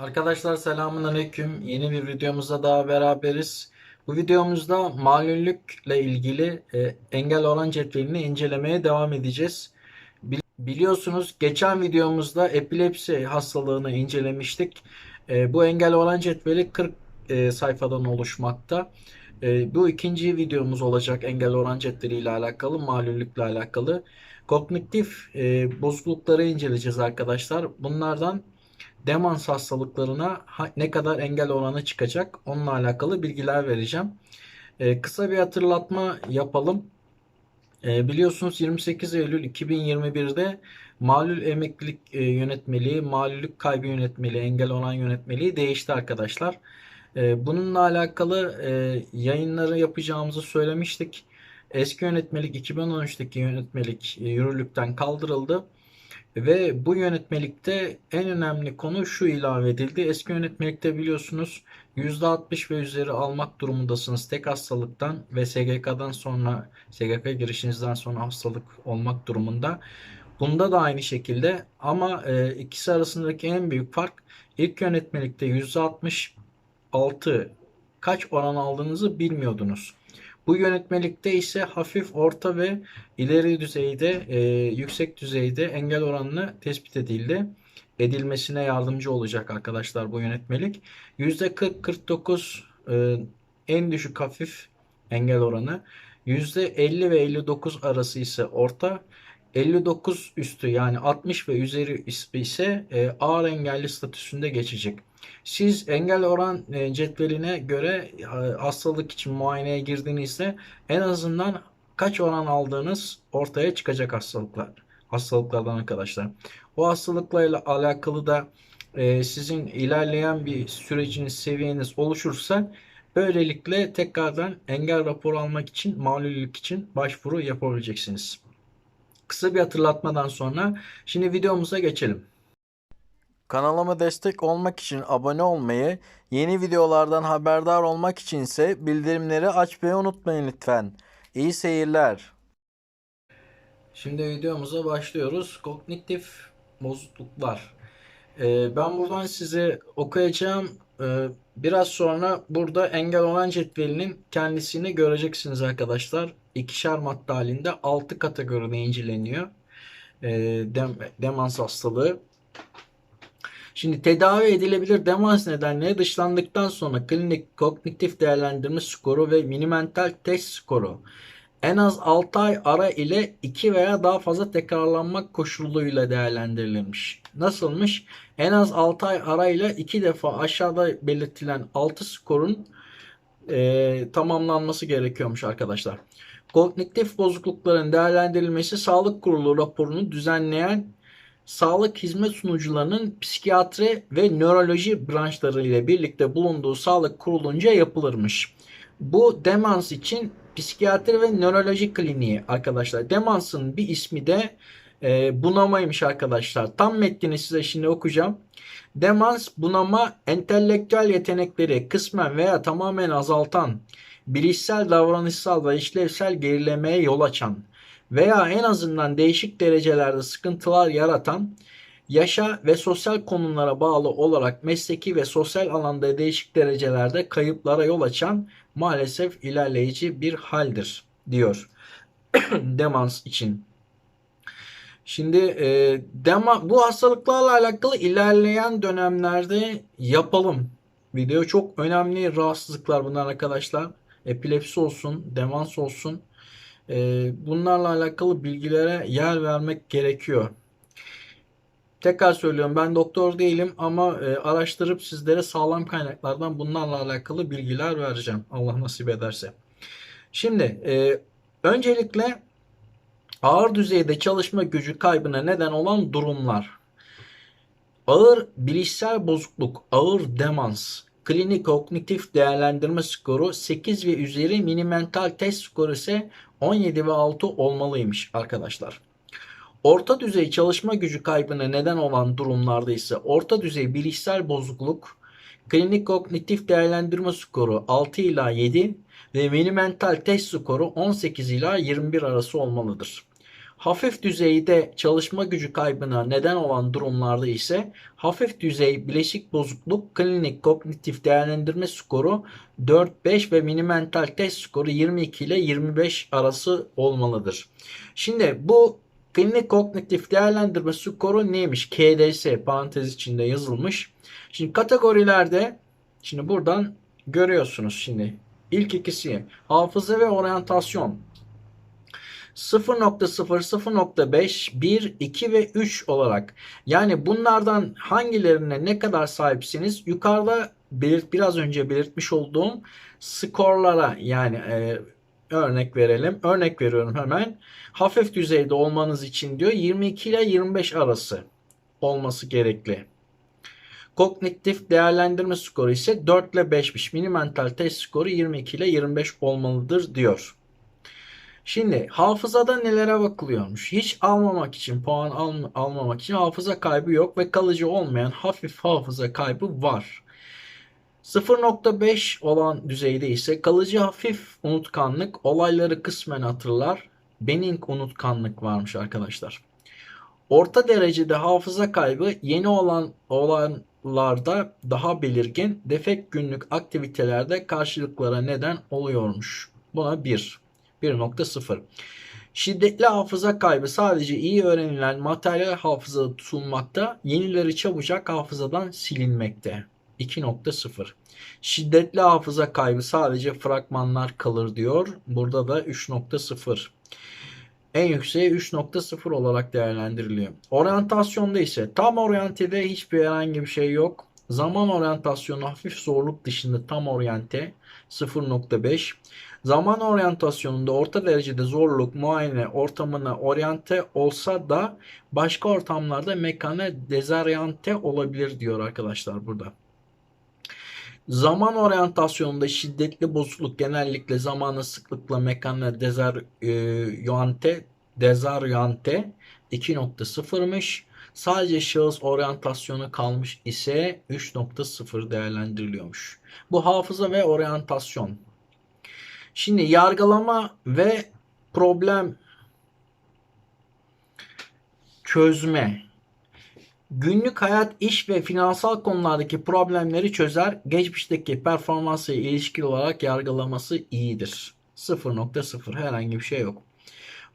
Arkadaşlar selamun aleyküm. Yeni bir videomuzda daha beraberiz. Bu videomuzda malüllükle ilgili e, engel oran cetvelini incelemeye devam edeceğiz. Bil- Biliyorsunuz geçen videomuzda epilepsi hastalığını incelemiştik. E, bu engel oran cetveli 40 e, sayfadan oluşmakta. E, bu ikinci videomuz olacak engel oran cetveli ile alakalı, malüllükle alakalı. Kognitif e, bozuklukları inceleyeceğiz arkadaşlar. Bunlardan demans hastalıklarına ha- ne kadar engel oranı çıkacak onunla alakalı bilgiler vereceğim. Ee, kısa bir hatırlatma yapalım. Ee, biliyorsunuz 28 Eylül 2021'de malul emeklilik e, yönetmeliği, malulük kaybı yönetmeliği, engel oran yönetmeliği değişti arkadaşlar. Ee, bununla alakalı e, yayınları yapacağımızı söylemiştik. Eski yönetmelik 2013'teki yönetmelik e, yürürlükten kaldırıldı. Ve bu yönetmelikte en önemli konu şu ilave edildi. Eski yönetmelikte biliyorsunuz %60 ve üzeri almak durumundasınız tek hastalıktan ve SGK'dan sonra SGK girişinizden sonra hastalık olmak durumunda. Bunda da aynı şekilde ama e, ikisi arasındaki en büyük fark ilk yönetmelikte %66 kaç oran aldığınızı bilmiyordunuz. Bu yönetmelikte ise hafif, orta ve ileri düzeyde, e, yüksek düzeyde engel oranını tespit edildi. Edilmesine yardımcı olacak arkadaşlar bu yönetmelik. %40-49 e, en düşük hafif engel oranı. %50 ve 59 arası ise orta. 59 üstü yani 60 ve üzeri ise e, ağır engelli statüsünde geçecek. Siz engel oran e, cetveline göre e, hastalık için muayeneye girdiğinizde en azından kaç oran aldığınız ortaya çıkacak hastalıklar. Hastalıklardan arkadaşlar. O hastalıklarla alakalı da sizin ilerleyen bir süreciniz, seviyeniz oluşursa böylelikle tekrardan engel raporu almak için, malulülük için başvuru yapabileceksiniz. Kısa bir hatırlatmadan sonra şimdi videomuza geçelim. Kanalıma destek olmak için abone olmayı, yeni videolardan haberdar olmak için ise bildirimleri açmayı unutmayın lütfen. İyi seyirler. Şimdi videomuza başlıyoruz. Kognitif bozukluklar. Ee, ben buradan size okuyacağım. Ee, biraz sonra burada engel olan cetvelinin kendisini göreceksiniz arkadaşlar. İkişer madde halinde 6 kategoride inceleniyor. Ee, dem- demans hastalığı. Şimdi tedavi edilebilir demans nedenleri dışlandıktan sonra klinik kognitif değerlendirme skoru ve minimental test skoru en az 6 ay ara ile 2 veya daha fazla tekrarlanmak koşuluyla değerlendirilmiş. Nasılmış? En az 6 ay ara ile 2 defa aşağıda belirtilen 6 skorun e, tamamlanması gerekiyormuş arkadaşlar. Kognitif bozuklukların değerlendirilmesi sağlık kurulu raporunu düzenleyen sağlık hizmet sunucularının psikiyatri ve nöroloji branşları ile birlikte bulunduğu sağlık kurulunca yapılırmış. Bu demans için psikiyatri ve nöroloji kliniği arkadaşlar. Demansın bir ismi de e, bunamaymış arkadaşlar. Tam metnini size şimdi okuyacağım. Demans bunama entelektüel yetenekleri kısmen veya tamamen azaltan, bilişsel, davranışsal ve işlevsel gerilemeye yol açan veya en azından değişik derecelerde sıkıntılar yaratan, yaşa ve sosyal konumlara bağlı olarak mesleki ve sosyal alanda değişik derecelerde kayıplara yol açan maalesef ilerleyici bir haldir diyor demans için. Şimdi e, dema, bu hastalıklarla alakalı ilerleyen dönemlerde yapalım. Video çok önemli rahatsızlıklar bunlar arkadaşlar. Epilepsi olsun, demans olsun. E, bunlarla alakalı bilgilere yer vermek gerekiyor. Tekrar söylüyorum ben doktor değilim ama e, araştırıp sizlere sağlam kaynaklardan bunlarla alakalı bilgiler vereceğim. Allah nasip ederse. Şimdi e, öncelikle ağır düzeyde çalışma gücü kaybına neden olan durumlar. Ağır bilişsel bozukluk, ağır demans, klinik kognitif değerlendirme skoru 8 ve üzeri mini mental test skoru ise 17 ve 6 olmalıymış arkadaşlar. Orta düzey çalışma gücü kaybına neden olan durumlarda ise orta düzey bilişsel bozukluk, klinik kognitif değerlendirme skoru 6 ila 7 ve mini mental test skoru 18 ila 21 arası olmalıdır. Hafif düzeyde çalışma gücü kaybına neden olan durumlarda ise hafif düzey bileşik bozukluk klinik kognitif değerlendirme skoru 4-5 ve mini mental test skoru 22 ile 25 arası olmalıdır. Şimdi bu klinik kognitif değerlendirme skoru neymiş? KDS parantez içinde yazılmış. Şimdi kategorilerde şimdi buradan görüyorsunuz şimdi. İlk ikisi hafıza ve oryantasyon 0.0, 0.5, 1, 2 ve 3 olarak. Yani bunlardan hangilerine ne kadar sahipsiniz? Yukarıda belirt, biraz önce belirtmiş olduğum skorlara yani e, örnek verelim. Örnek veriyorum hemen. Hafif düzeyde olmanız için diyor 22 ile 25 arası olması gerekli. Kognitif değerlendirme skoru ise 4 ile 5'miş. Mini mental test skoru 22 ile 25 olmalıdır diyor. Şimdi hafızada nelere bakılıyormuş? Hiç almamak için, puan al, almamak için hafıza kaybı yok ve kalıcı olmayan hafif hafıza kaybı var. 0.5 olan düzeyde ise kalıcı hafif unutkanlık, olayları kısmen hatırlar, benink unutkanlık varmış arkadaşlar. Orta derecede hafıza kaybı yeni olan olanlarda daha belirgin, defekt günlük aktivitelerde karşılıklara neden oluyormuş. Buna 1. 1.0 Şiddetli hafıza kaybı sadece iyi öğrenilen materyal hafızada tutulmakta, yenileri çabucak hafızadan silinmekte. 2.0 Şiddetli hafıza kaybı sadece fragmanlar kalır diyor. Burada da 3.0 en yükseği 3.0 olarak değerlendiriliyor. Oryantasyonda ise tam oryantede hiçbir herhangi bir şey yok. Zaman oryantasyonu hafif zorluk dışında tam oryante 0.5. Zaman oryantasyonunda orta derecede zorluk muayene ortamına oryante olsa da başka ortamlarda mekane dezaryante olabilir diyor arkadaşlar burada. Zaman oryantasyonunda şiddetli bozukluk genellikle zamanı sıklıkla mekana dezaryante dezaryante 2.0'mış. Sadece şahıs oryantasyonu kalmış ise 3.0 değerlendiriliyormuş. Bu hafıza ve oryantasyon. Şimdi yargılama ve problem çözme. Günlük hayat, iş ve finansal konulardaki problemleri çözer. Geçmişteki performansı ilişkili olarak yargılaması iyidir. 0.0 herhangi bir şey yok.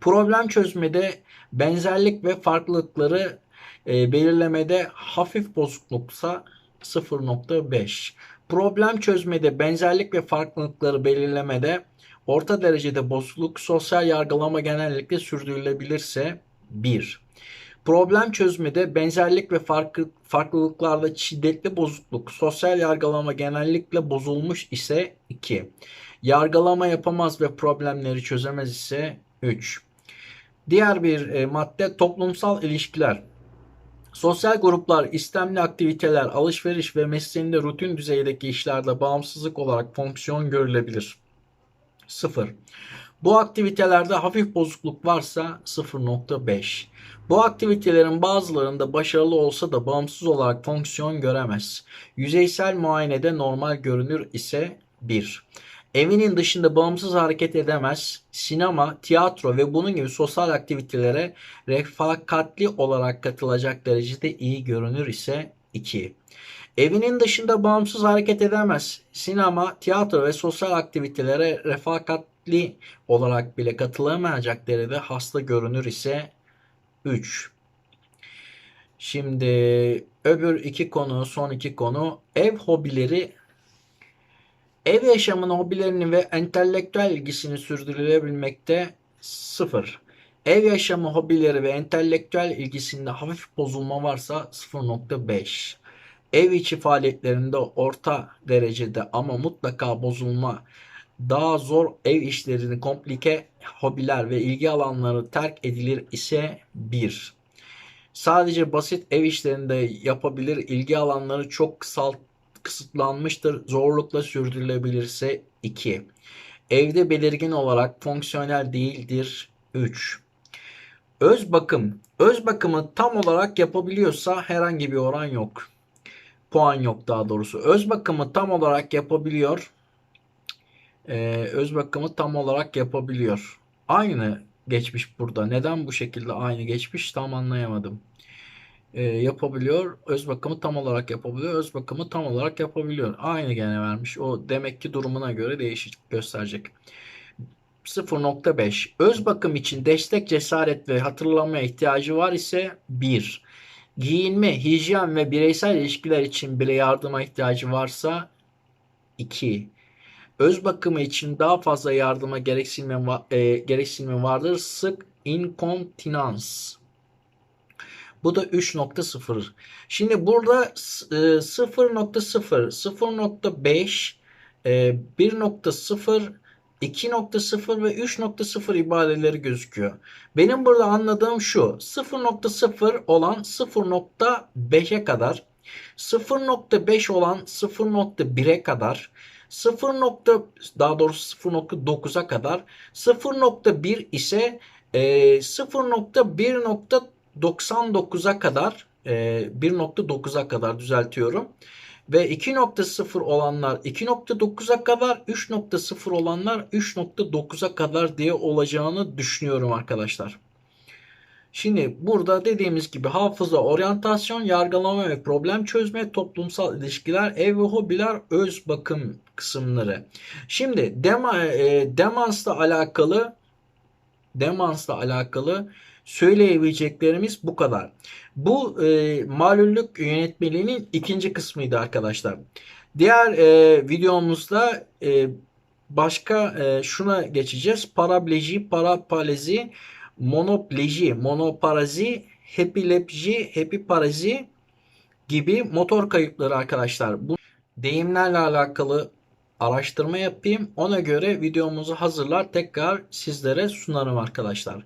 Problem çözmede benzerlik ve farklılıkları e, belirlemede hafif bozukluksa 0.5. Problem çözmede benzerlik ve farklılıkları belirlemede orta derecede bozukluk, sosyal yargılama genellikle sürdürülebilirse 1. Problem çözmede benzerlik ve farklı, farklılıklarda şiddetli bozukluk, sosyal yargılama genellikle bozulmuş ise 2. Yargılama yapamaz ve problemleri çözemez ise 3. Diğer bir e, madde toplumsal ilişkiler. Sosyal gruplar, istemli aktiviteler, alışveriş ve mesleğinde rutin düzeydeki işlerde bağımsızlık olarak fonksiyon görülebilir. 0. Bu aktivitelerde hafif bozukluk varsa 0.5. Bu aktivitelerin bazılarında başarılı olsa da bağımsız olarak fonksiyon göremez. Yüzeysel muayenede normal görünür ise 1. Evinin dışında bağımsız hareket edemez. Sinema, tiyatro ve bunun gibi sosyal aktivitelere refakatli olarak katılacak derecede iyi görünür ise 2. Evinin dışında bağımsız hareket edemez. Sinema, tiyatro ve sosyal aktivitelere refakatli olarak bile katılamayacak derecede hasta görünür ise 3. Şimdi öbür iki konu, son iki konu ev hobileri Ev yaşamının hobilerini ve entelektüel ilgisini sürdürülebilmekte sıfır. Ev yaşamı hobileri ve entelektüel ilgisinde hafif bozulma varsa 0.5. Ev içi faaliyetlerinde orta derecede ama mutlaka bozulma daha zor ev işlerini komplike hobiler ve ilgi alanları terk edilir ise 1. Sadece basit ev işlerinde yapabilir ilgi alanları çok kısalt kısıtlanmıştır. Zorlukla sürdürülebilirse 2. Evde belirgin olarak fonksiyonel değildir 3. Öz bakım. Öz bakımı tam olarak yapabiliyorsa herhangi bir oran yok. Puan yok daha doğrusu. Öz bakımı tam olarak yapabiliyor. Ee, öz bakımı tam olarak yapabiliyor. Aynı geçmiş burada. Neden bu şekilde aynı geçmiş tam anlayamadım. Ee, yapabiliyor. Öz bakımı tam olarak yapabiliyor. Öz bakımı tam olarak yapabiliyor. Aynı gene vermiş. O demek ki durumuna göre değişiklik gösterecek. 0.5 Öz bakım için destek, cesaret ve hatırlamaya ihtiyacı var ise 1. Giyinme, hijyen ve bireysel ilişkiler için bile yardıma ihtiyacı varsa 2. Öz bakımı için daha fazla yardıma gereksinme, e, gereksinimi vardır. Sık inkontinans. Bu da 3.0. Şimdi burada s- e, 0.0, 0.5, e, 1.0, 2.0 ve 3.0 ibareleri gözüküyor. Benim burada anladığım şu. 0.0 olan 0.5'e kadar, 0.5 olan 0.1'e kadar, 0. nokta- daha doğrusu 0.9'a kadar, 0.1 ise e, 0.1.99'a kadar e, 1.9'a kadar düzeltiyorum. Ve 2.0 olanlar 2.9'a kadar, 3.0 olanlar 3.9'a kadar diye olacağını düşünüyorum arkadaşlar. Şimdi burada dediğimiz gibi hafıza, oryantasyon, yargılama ve problem çözme, toplumsal ilişkiler, ev ve hobiler, öz bakım kısımları. Şimdi dema, e, demansla alakalı demansla alakalı söyleyebileceklerimiz bu kadar. Bu e, malüllük yönetmeliğinin ikinci kısmıydı arkadaşlar. Diğer e, videomuzda e, başka e, şuna geçeceğiz. Parapleji, parapalezi, monopleji, monoparazi, hepilepsi, hepiparazi gibi motor kayıpları arkadaşlar. Bu deyimlerle alakalı araştırma yapayım. Ona göre videomuzu hazırlar tekrar sizlere sunarım arkadaşlar.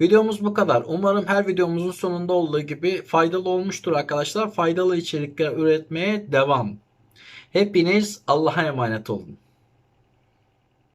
Videomuz bu kadar. Umarım her videomuzun sonunda olduğu gibi faydalı olmuştur arkadaşlar. Faydalı içerikler üretmeye devam. Hepiniz Allah'a emanet olun.